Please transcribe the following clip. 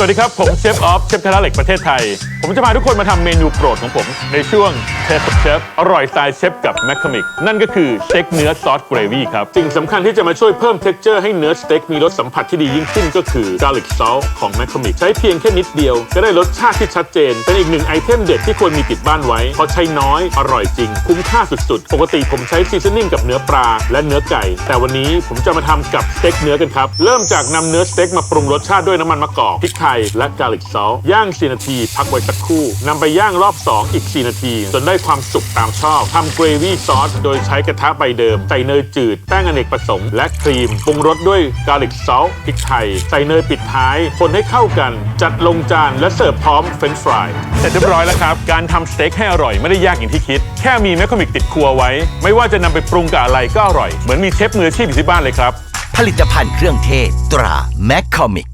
สวัสดีครับ ผมเชฟออฟเชฟกระทะเหล็กประเทศไทย ผมจะพาทุกคนมาทำเมนูโปรดของผม ในช่วงเชฟเชฟอร่อยสไตล์เชฟกับแมคคามิก นั่นก็คือสเต็กเนื้อซอสเกรวี่ครับ สิ่งสำคัญที่จะมาช่วยเพิ่มเท็กเจอร์ให้เนื้อสเต็กมีรสสัมผัสที่ดียิ่งขึ้นก็คือ garlic salt ของแมคคามิก ใช้เพียงแค่นิดเดียว ก็ได้รสชาติที่ชัดเจน เป็นอีกหนึ่งไอเทมเด็ดที่ควรมีติดบ้านไว้เพราะใช้น้อยอร่อยจริง คุ้มค่าสุดๆ ปกติผมใช้ซีซันนิ่งกับเนื้อปลาและเนื้อไก่ แต่วันนี้ผมจะมาทำกับสเต็กเนื้อกันครับเริ่มจากนำเนื้อสเต็กมาปรุงรสชาติด้วยน้ำมันมะกอกพริกไทยและกาลิกซอสย่าง 4 นาที พักไว้สักครู่นำไปย่างรอบ 2 อีก 4 นาที จนได้ความสุกตามชอบทำเกรวี่ซอสโดยใช้กระทะใบเดิม ใส่เนยจืด แป้งอเนกประสงค์และครีมปรุงรสด้วยกาลิกซอสพริกไทย ใส่เนยปิดท้าย คนให้เข้ากัน จัดลงจานและเสิร์ฟพร้อมเฟรนช์ฟรายเสร็จเรียบร้อยแล้วครับ การทำสเต็กให้อร่อยไม่ได้ยากอย่างที่คิด แค่มีแมคคามิกติดครัวไว้ ไม่ว่าจะนำไปปรุงกับอะไรก็อร่อย เหมือนมีเชฟมืออาชีพอยู่ที่บ้านเลยครับ ผลิตภัณฑ์เครื่องเทศตราแมคคอมิก